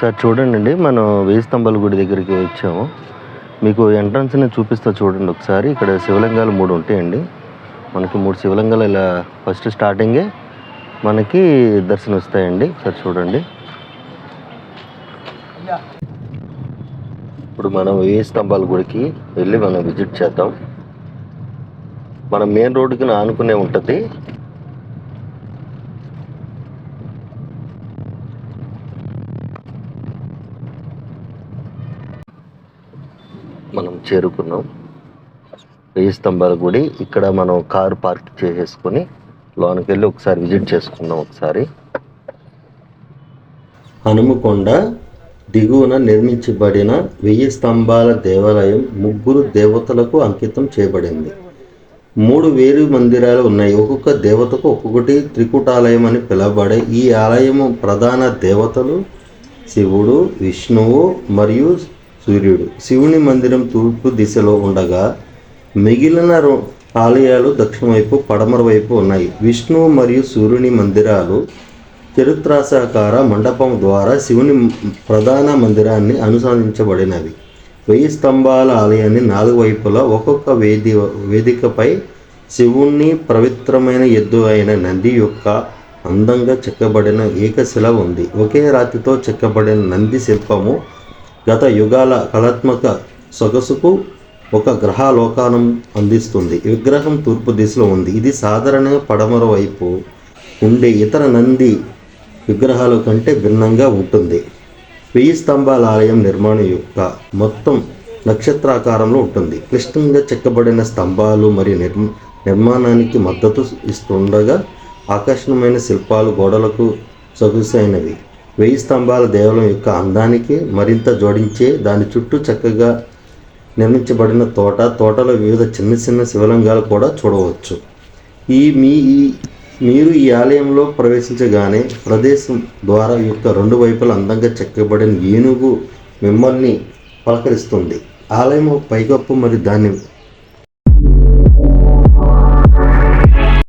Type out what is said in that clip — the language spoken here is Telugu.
ఒకసారి చూడండి మనం వేయి స్తంభాల గుడి దగ్గరికి వచ్చాము. మీకు ఎంట్రన్స్ని చూపిస్తా చూడండి ఒకసారి. ఇక్కడ శివలింగాలు మూడు ఉంటాయండి. మనకి మూడు శివలింగాలు ఇలా ఫస్ట్ స్టార్టింగే మనకి దర్శనం వస్తాయండి. ఒకసారి చూడండి. ఇప్పుడు మనం వేయి స్తంభాల గుడికి వెళ్ళి మనం విజిట్ చేద్దాం. మన మెయిన్ రోడ్డుకి ఆనుకునే ఉంటుంది. మనం చేరుకున్నాం. వెయ్యి స్తంభాల గుడి. ఇక్కడ మనం కారు పార్క్ చేసేసుకొని లోనికి వెళ్ళి ఒకసారి విజిట్ చేసుకుందాం ఒకసారి. హనుమకొండ దిగువన నిర్మించబడిన వెయ్యి స్తంభాల దేవాలయం ముగ్గురు దేవతలకు అంకితం చేయబడింది. మూడు వేరు మందిరాలు ఉన్నాయి. ఒక్కొక్క దేవతకు ఒక్కొక్కటి త్రికుటాలయం అని పిలువబడే ఈ ఆలయము ప్రధాన దేవతలు శివుడు విష్ణువు మరియు సూర్యుడు. శివుని మందిరం తూర్పు దిశలో ఉండగా మిగిలిన ఆలయాలు దక్షిణ వైపు పడమర వైపు ఉన్నాయి. విష్ణు మరియు సూర్యుని మందిరాలు చరిత్రాసాకార మండపం ద్వారా శివుని ప్రధాన మందిరాన్ని అనుసంధించబడినవి వెయ్యి స్తంభాల ఆలయాన్ని నాలుగు వైపులా ఒక్కొక్క వేది వేదికపై శివుణ్ణి పవిత్రమైన ఎద్దు అయిన నంది యొక్క అందంగా చెక్కబడిన ఏకశిల ఉంది. ఒకే రాతితో చెక్కబడిన నంది శిల్పము గత యుగాల కళాత్మక సొగసుకు ఒక గ్రహాలోకానం అందిస్తుంది. విగ్రహం తూర్పు దిశలో ఉంది. ఇది సాధారణంగా పడమర వైపు ఉండే ఇతర నంది విగ్రహాల కంటే భిన్నంగా ఉంటుంది. వెయ్యి స్తంభాల ఆలయం నిర్మాణం యొక్క మొత్తం నక్షత్రాకారంలో ఉంటుంది. క్లిష్టంగా చెక్కబడిన స్తంభాలు మరియు నిర్మ నిర్మాణానికి మద్దతు ఇస్తుండగా ఆకర్షణమైన శిల్పాలు గోడలకు సొగసైనవి. వెయ్యి స్తంభాల దేవాలయం యొక్క అందానికి మరింత జోడించే దాని చుట్టూ చక్కగా నిర్మించబడిన తోట తోటలో వివిధ చిన్న చిన్న శివలింగాలు కూడా చూడవచ్చు. ఈ మీ ఈ- మీరు ఈ ఆలయంలో ప్రవేశించగానే ప్రదేశం ద్వారా యొక్క రెండు వైపుల అందంగా చెక్కబడిన ఏనుగు మిమ్మల్ని పలకరిస్తుంది. ఆలయం పైకప్పు మరియు దాని